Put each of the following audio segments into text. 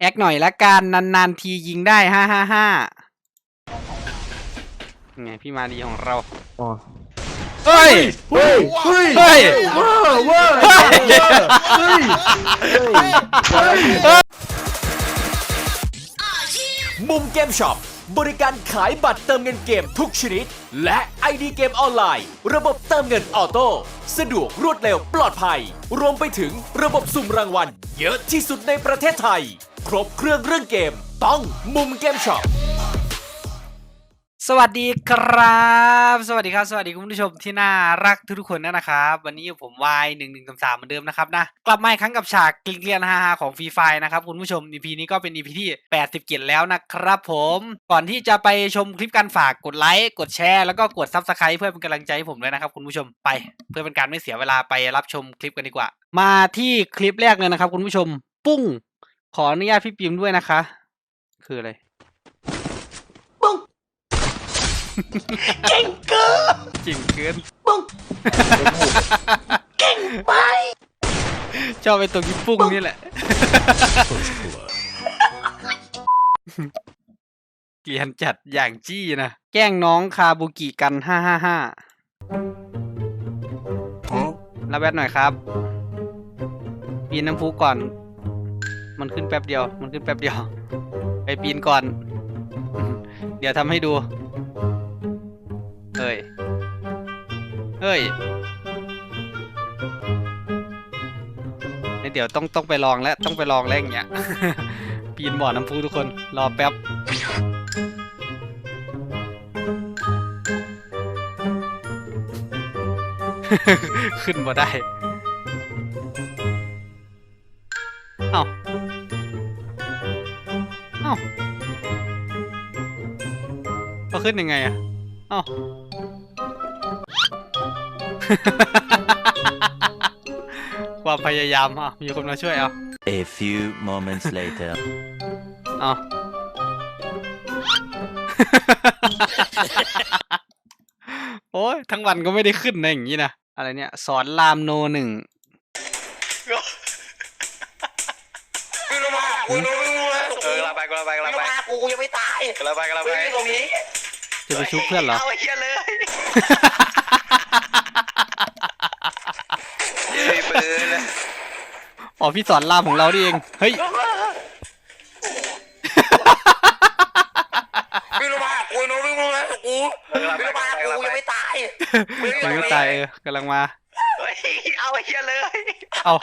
แอคหน่อยละกันนานๆทียิงได้ห้าห้าห้าไงพี่มาดีของเราอ๋อเฮ้ย เฮ้ย เฮ้ย เฮ้ย เวอร์เวอร์เฮ้ย เฮ้ย เฮ้ย มุมเกมช็อปบริการขายบัตรเติมเงินเกมทุกชนิด และ ID เกมออนไลน์ ระบบเติมเงินออโต้สะดวกรวดเร็วปลอดภัย รวมไปถึงระบบสุ่มรางวัล เยอะที่สุดในประเทศไทยค รบเครื่องเรื่องเกม ต้องมุมเกมช็อปสวัสดีครับ สวัสดีครับ สวัสดีคุณผู้ชมที่น่ารักทุกๆคนนะครับ วันนี้อยู่ผมวายหนึ่งหนึ่งสามสามเหมือนเดิมนะครับนะกลับมาอีกครั้งกับฉากเกลียนฮาๆของฟรีไฟนะครับคุณผู้ชม EP นี้ก็เป็น EP ที่แปดสิบเจ็ดแล้วนะครับผมก่อนที่จะไปชมคลิปการฝากกดไลค์กดแชร์แล้วก็กด Subscribe เพื่อเป็นกำลังใจให้ผมด้วยนะครับคุณผู้ชมไป เพื่อเป็นการไม่เสียเวลาไปรับชมคลิปกันดีกว่า มาที่คลิปแรกเลยนะครับคุณผู้ชม ปุ้ง ขออนุญาตพี่ปิมด้วยนะคะ คืออะไรเก่งเกินเก่งเกินปุ้งเก่งไปชอบไปตรงที่ปุ้งนี่แหละ เกลียนจัดอย่างจี้นะ แกล้งน้องคาบุกิกันห้าห้าห้ารับแบทหน่อยครับปีนน้ำพุก่อน มันขึ้นแป๊บเดียว มันขึ้นแป๊บเดียว ไปปีนก่อน เดี๋ยวทำให้ดู เฮ้ย เฮ้ยเดี๋ยวต้องต้องไปลองแล้วต้องไปลองแล้วอย่างเงี้ย ปีนบ่อน้ำพุทุกคน รอแป๊บขึ้นมาได้ เอ้า ขึ้นยังไงอะเอ้า ความพยายามอะ มีคนมาช่วยเอา A few moments later. เอา โอ้ยทั้งวันก็ไม่ได้ขึ้นนะอย่างนี้นะ อะไรเนี่ย สอนรามโนหนึ่งเออกำลังไปกำลังไปกำลังไปกูยังไม่ตายกำลังไปกำลังไป ตรงนี้ จะไปชุบเพื่อนเหรอ เอาไอ้เหี้ยเลยมีปืนนะอ๋อพี่สอนรามของเรานี่เอง เฮ้ยไม่รู้มากูรู้ไม่รู้นะกูไม่รู้มากูยังไม่ตายยังไม่ตายเออกำลังมา เฮ้ยเอาไอ้เหี้ยเลย เอา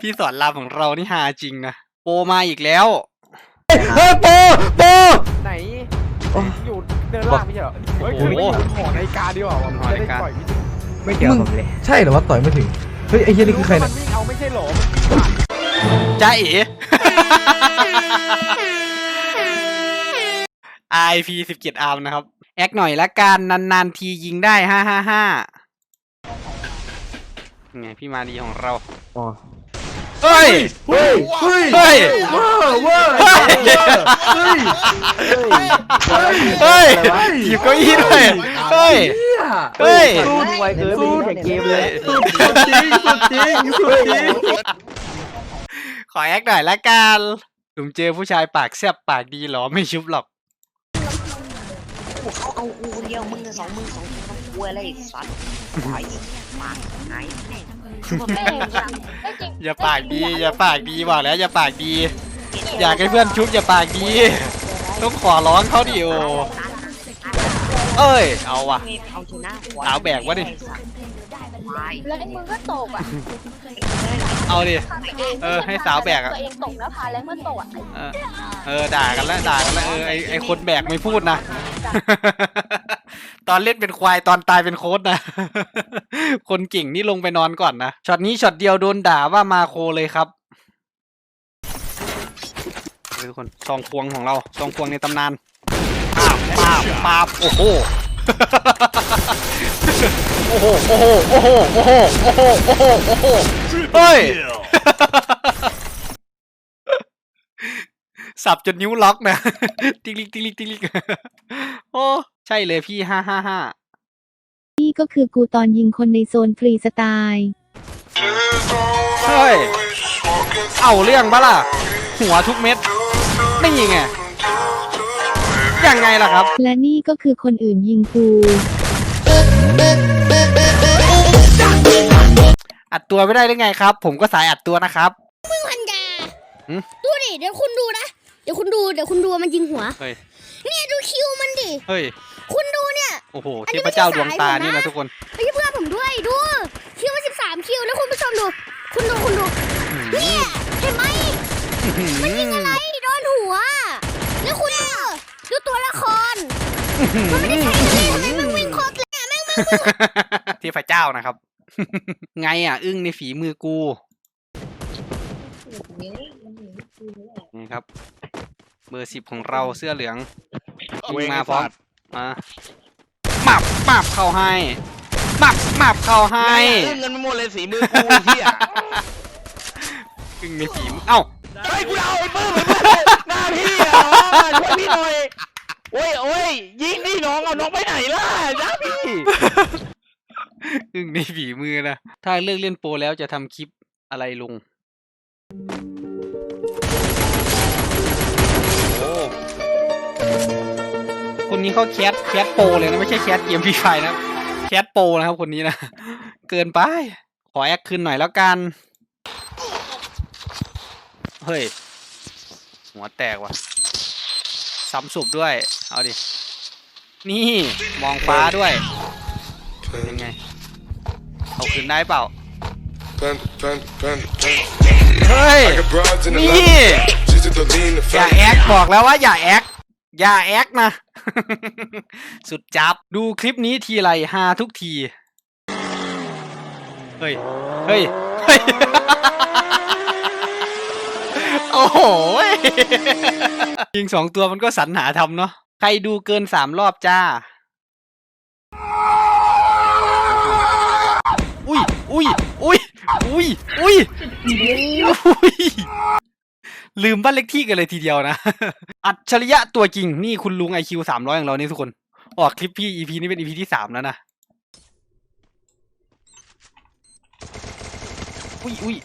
พี่สอนรามของเรานี่ฮาจริงนะโปรมาอีกแล้ว เฮ้ยโปโปไหนอยู่เดินล่างไม่ใช่เหรอเฮ้ยโอ้คือโห อยู่หอนาฬิกาดีกว่าหอนาฬิกาจะได้ปล่อยวิธีไม่เกี่ยวผมเลย ใช่เหรอว่าต่อยไม่ถึง เฮ้ยไอ้เหี้ยนี่คือใครมัเนี่ยนวิ่งเอาไม่ใช่เหรอจ้าเอ๋ IP สิบเจ็ดอาร์มนะครับ แอคหน่อยละกันนานๆทียิงได้ห้าห้าห้าไงพี่มาดีของเราอ๋อเฮ้ย เฮ้ย เฮ้ย เฮ้ย เวอร์เวอร์เฮ้ยเฮ้ย เฮ้ย เฮ้ยหยิบเก้าอี้ด้วย เฮ้ย เฮ้ยสู้ไวเกินสู้เกมเลยสุดจริงสุดจริงสุดจริงขอแอคหน่อยละกันผมเจอผู้ชายปากแซบปากดีเหรอไม่ชุบหรอก เขาเอากูเดียวมึงสองมึงสองมึงต้องกลัวอะไรสัตว์ไอ้ปากหายแม่อย่าปากดี อย่าปากดีบอกแล้วอย่าปากดี อยากให้เพื่อนชุบอย่าปากดี ต้องขอร้องเขาดิโอเอ้ย เอาว่ะ เอาชนะเอาแบกวะดิ แล้วมึงก็ตกอะเอาดิพาตัวเองเออให้สาวแบกอะ ตัวเองตกแล้วพาแล้วเมื่อตกอะเออเออด่ากันแล้วด่ากันแล้วเออไอไอคนแบกไม่พูดนะ ตอนเล่นเป็นควายตอนตายเป็นโค้ดนะ คนเก่งนี่ลงไปนอนก่อนนะช็อตนี้ช็อตเดียวโดนด่าว่ามาโคเลยครับทุกคนซองควงของเราซองควงในตำนานปาบปาบปาบโอ้โห โอ้โหโอ้โห โอ้โห โอ้โห โอ้โห โอ้โห โอ้โห เฮ้ย สับจนนิ้วล็อกนะ ติ๊กลิกติ๊กลิกติ๊กลิกโอ้ ใช่เลยพี่ห้าห้าห้านี่ก็คือกูตอนยิงคนในโซนฟรีสไตล์เฮ้ย เอาเรื่องปะล่ะ หัวทุกเม็ด ไม่ยิงไงยังไงล่ะครับ และนี่ก็คือคนอื่นยิงกู อัดตัวไม่ได้หรือไงครับ ผมก็สายอัดตัวนะครับพันยาหืมดูดิเดี๋ยวคุณดูนะ เดี๋ยวคุณดูเดี๋ยวคุณดูมันยิงหัว เฮ้ย เนี่ยดูคิวมันดิ เฮ้ย คุณดูเนี่ย โอ้โหอันเทนี้พเจ้าดวงตาไม่ใช่สายผมนะ นี่นะทุกคนไม่ใช่เพื่อนผมด้วยดู คิวมันสิบสามคิวแล้วคุณผู้ชมดู คุณดูคุณดูเนี่ยเห็นไหมอะไรโดนหัว แล้วคุณดูดูตัวละครมันไม่ได้ใช้อะไรทำไมมันวิ่งโคตรเลยอะแม่งมันเทพเจ้านะครับ ไงอะ อึ้งในฝีมือกูนี่ครับ เบอร์สิบของเราเสื้อเหลืองยิงมาพร้อมมาหมับหมับเข้าให้หมับหมับเข้าให้เงินไม่หมดเลยสีมือกูไอ้เหี้ยอึ้งในฝีมือเอ้าเฮ้ยกูเอาไอ้ปื้มไอ้ปื้มหน้าพี่อะน้องอะช่วยพี่หน่อยโอ้ยโอ้ยยิงดิน้องเอาน้องไปไหนล่ะนะพี่ อึ้งในฝีมือนะ ถ้าเลิกเล่นโปรแล้วจะทำคลิปอะไรลง โอ้คนนี้เขาแคสแคสโปรเลยนะ ไม่ใช่แคสเกมฟรีไฟนะ แคสโปรนะครับคนนี้นะ เกินไป ขอแอคคืนหน่อยแล้วกัน เฮ้ย หัวแตกว่ะซ้ำสุบด้วย เอาดิ นี่ มองฟ้าด้วย เป็นยังไง เอาคืนได้เปล่าเฮ้ยนี่อย่าแอคบอกแล้วว่าอย่าแอคอย่าแอคนะ สุดจับดูคลิปนี้ทีไรฮาทุกที เฮ้ย เฮ้ย เฮ้ย โอ้โหยยิงสองตัวมันก็สรรหาทำเนาะใครดูเกินสามรอบจ้า อุ้ยอุ้ยอุ้ยอุ้ยอุ้ยลืมบ้านเล็กที่กันเลยทีเดียวนะ อัจฉริยะตัวจริงนี่คุณลุงไอคิวสามร้อยของเรานี่ทุกคน ออกคลิปพี่ EP นี้เป็น EP ที่สามแล้วนะ อุ้ยอุ้ย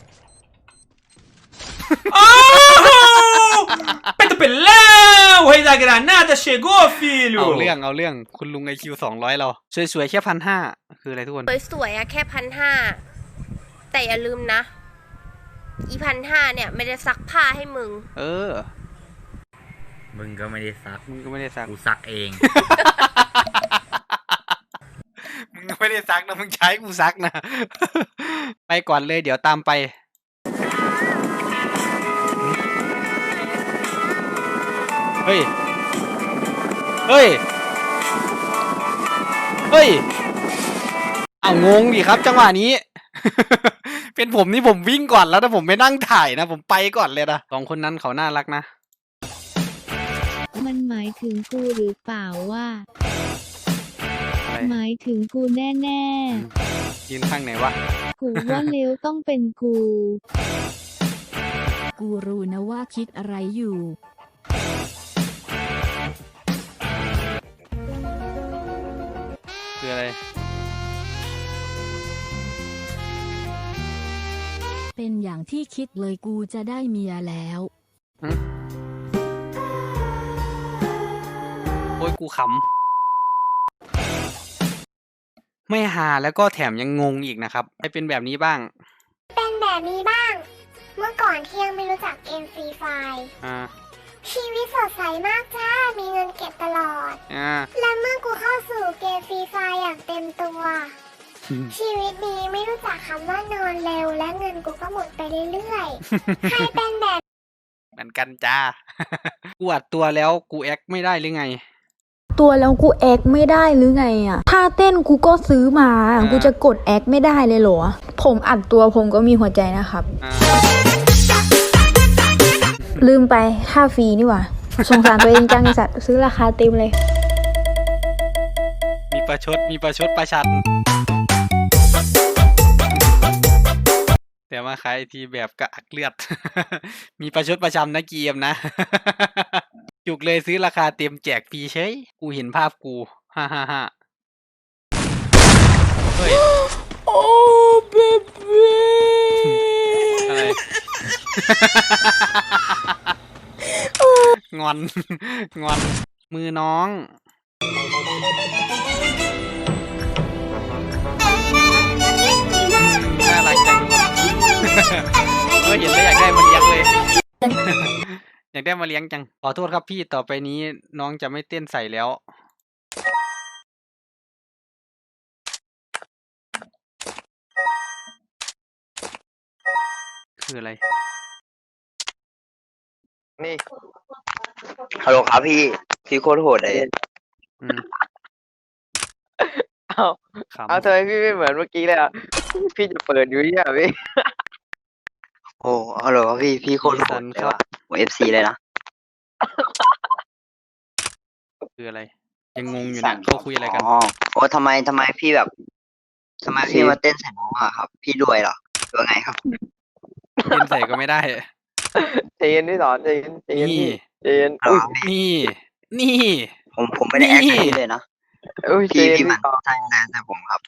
Peito Pelão! O rei da granada chegou, เอา filho! เรื่องเอาเรื่องคุณลุงไอคิวสองร้อยเราสวยๆแค่พันห้าคืออะไรทุกคนสวยๆอะแค่พันห้าแต่อย่าลืมนะ อีพันห้าเนี่ยไม่ได้ซักผ้าให้มึง เออ มึงก็ไม่ได้ซักมึงก็ไม่ได้ซักกูซักเองมึงก็ไม่ได้ซักนะมึงใช้กูซักนะ ไปก่อนเลยเดี๋ยวตามไป เฮ้ย เฮ้ย เฮ้ยเอางงดิครับจังหวะนี้ เป็นผมนี่ผมวิ่งก่อนแล้วนะผมไม่นั่งถ่ายนะ ผมไปก่อนเลยนะสองคนนั้นเขาน่ารักนะ มันหมายถึงกูหรือเปล่าว่าอะไรหมายถึงกูแน่ยืนข้างไหนวะ ๆ กูว่าเลวต้องเป็นกู กูรู้นะว่าคิดอะไรอยู่ คืออะไร เป็นอย่างที่คิดเลยกูจะได้เมียแล้ว โอ้ยกูขำ ไม่หาแล้วก็แถมยังงงอีกนะครับ ให้เป็นแบบนี้บ้าง เป็นแบบนี้บ้าง เมื่อก่อนที่ยังไม่รู้จักเกมฟรีไฟอ่า ชีวิตสดใสมากจ้า มีเงินเก็บตลอด อ่า และเมื่อกูเข้าสู่เกมฟรีไฟอย่างเต็มตัว ชีวิตนี้ไม่รู้จักคำว่านอนเร็ว และเงินกูก็หมดไปเรื่อยๆ ใครเป็นแบบเหมือนกันจ้า กูอัดตัวแล้วกูแอคไม่ได้หรือไง ตัวแล้วกูแอคไม่ได้หรือไงอะ ถ้าเต้นกูก็ซื้อมา อ่ากูจะกดแอคไม่ได้เลยเหรอ ผมอัดตัวผมก็มีหัวใจนะครับ อ่า ลืมไปค่าฟรีนี่หว่าสงสารตัวเองจังไอสัตว์ซื้อราคาเต็มเลย มีประชด มีประชดประชัน แต่มาขายไอทีแบบกระอักเลือด มีประชดประชำนะเกียมนะ จุกเลยซื้อราคาเต็มแจกฟรีเฉยกูเห็นภาพกู ฮ่าฮ่าฮ่าเฮ้ย โอ้เบบีอะไร งอน งอน มือน้อง น่ารักจังเออเห็นแล้วอยากได้มาเลี้ยงเลย อยากได้มาเลี้ยงจัง ขอโทษครับพี่ต่อไปนี้น้องจะไม่เต้นใส่แล้ว คืออะไร นี่ ฮัลโหลครับพี่พี่โคตรโหดเลยอืมเอาขำเอาทำไมพี่ไม่เหมือนเมื่อกี้เลยอะ พี่จะเปิดอยู่เนี่ยพี่โอ้ฮัลโหลครับพี่พี่โคตรโหดเลยว่ะผมเอฟซีเลยนะ คืออะไร ยังงงอยู่เนี่ยเขาคุยอะไรกัน อ๋อโอ้ทำไมทำไมพี่แบบทำไมพี่มาเต้นใส่น้องอะครับ พี่รวยเหรอหรือว่าไงครับเต้นใส่ก็ไม่ได้ใจเย็นพี่สอนใจเย็นใจเย็นนี่ พี่ ใจเย็นฮัลโหลอุ้ยครับพี่นี่ นี่ ผมผมไม่ได้แอคนี่กับพี่เลยนะอุ้ยใจพี่เย็นพี่พี่มันสอนใช่นะแต่ผมครับ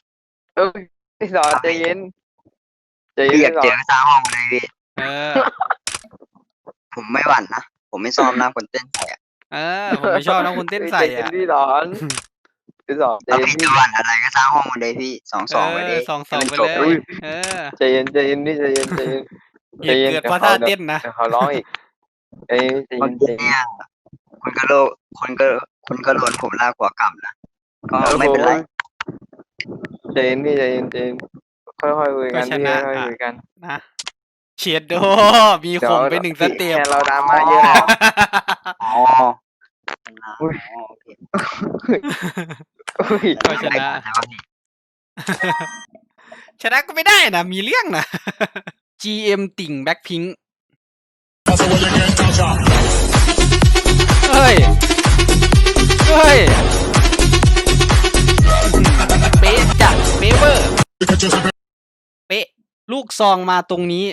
อุ้ยพี่สอนใจเย็นใจเย็นพี่อยากพี่สเจออนสร้างห้องเลยพี่เออ ผมไม่หวั่นนะผมไม่ซ้อมนะคนเต้นใส่อะเออ ผมไม่ชอบนะคุณเต้นใส่ใจเย็นอะพี่สอนพี่สอนใจแล้วเย็นพี่พี่จะหวั่นอะไรก็สร้างห้องมาเลยพี่สองเอสองไปเลอยสองสองให้ไปมันจบเลเลยยเออใจเย็นใจเย็นพี่ใจเย็นใจเย็นเหตุเกิดเพราะท่าเต้นนะ เดี๋ยวเขาร้องอีก ใจเย็นใจเมื่เย็อนใจกี้เย็นเนี่ยคนก็โลคนก็คนก็โดนผมลากหัวกลับนะ ก็ไม่เป็นไรใจเย็นพี่ใจเย็นใจเย็นค่อยๆคุยกันก็ชพี่นะค่อยอะๆคุยกัน นะเฉียดโด มีเดี๋ยวข่มไปหนึ่งสเต็ป แค่เราดราม่าเยอะนะอ๋ออุ้ยอ๋อโอเคอุ้ยก็ชไม่นะเข้าใจว่าพี่ชนะก็ไม่ได้นะ มีเรื่องนะ GM ติ่งแบ็คพิง เฮ้ย เฮ้ยเป๊ะจัดเป๊ะเวอร์เป๊ะลูกซองมาตรงนี้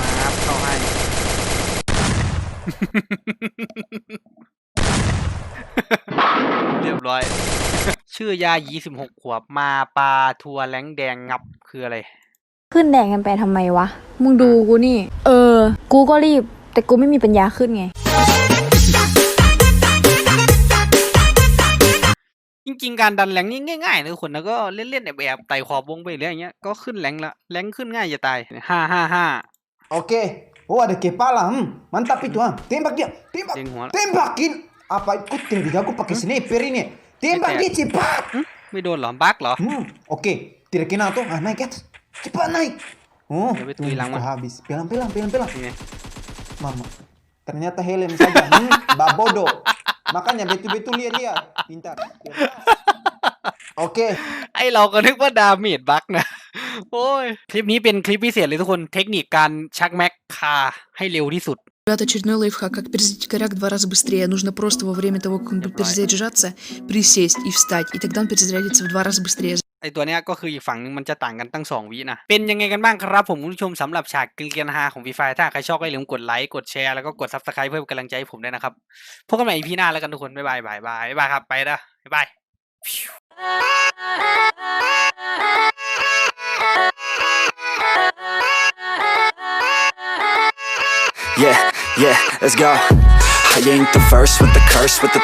มาครับเข้าให้ เรียบร้อย ชื่อยายีสิบหกขวบมาปลาทัวร์แรงแดงงับคืออะไร ขึ้นแดงกันไปทำไมวะ มึงดูกูนี่ เออ กูก็รีบ แต่กูไม่มีปัญญาขึ้นไง จริงๆ การดันแรงนี่ง่ายๆนะทุกคนแล้วก็เล่นๆแอบๆไต่ขอบวงไปเรื่อยอย่างเงี้ยก็ขึ้นแรงละแรงขึ้นง่ายจะตายห้าห้าห้า Oke. Oh ada kepala. Hmm. Mantap itu. Ah. Tembak dia. Tembak. Jeng Huan. Tembakin. Apa itu tadi aku pakai sniper ini. Tembak Tidak. dia cepat. ไม่โดนเหรอบั๊กเหรอ Hmm. Oke. Tidak kena tuh. Ah naik ke atas. Cepat naik. Oh. Ya, betul, hmm, hilang, kok Mas. habis. Pelan pelan pelan pelan. ยังไง Mama. Ternyata helm saja. Hmm. Bak bodoh. Makanya betul-betul lihat-lihat. Pintar. Oke. ไอเราก็นึกว่าดาเมจบั๊กนะ โอ้ย คลิปนี้เป็นคลิปพิเศษเลยทุกคนเทคนิคการชักแม็กคาให้เร็วที่สุด Ребят, очередной лайфхак. Как перезарядить коряк в два раза быстрее. Нужно просто во время того, как он будет перезаряжаться, присесть и встать. И тогда он перезарядится в два раза быстрее. ไอตัวเนี้ยก็คืออีกฝั่งหนึงมันจะต่างกันตั้งสองวินะ เป็นยังไงกันบ้างครับผมคุณผู้ชมสำหรับฉากกรีนฮาของฟีไฟถ้าใครชอบก็อย่าลืมกดไลค์กดแชร์แล้วก็กดซับสไครป์เพื่อเป็นกำลังใจให้ผมด้วยนะครับพบกันใหม่อีพีหน้าแล้วกันทุกคนบ๊ายบายบายบายบ๊ายบายครับไปนะบ๊ายบาย Yeah, yeah, let's go. I ain't the first with the curse with the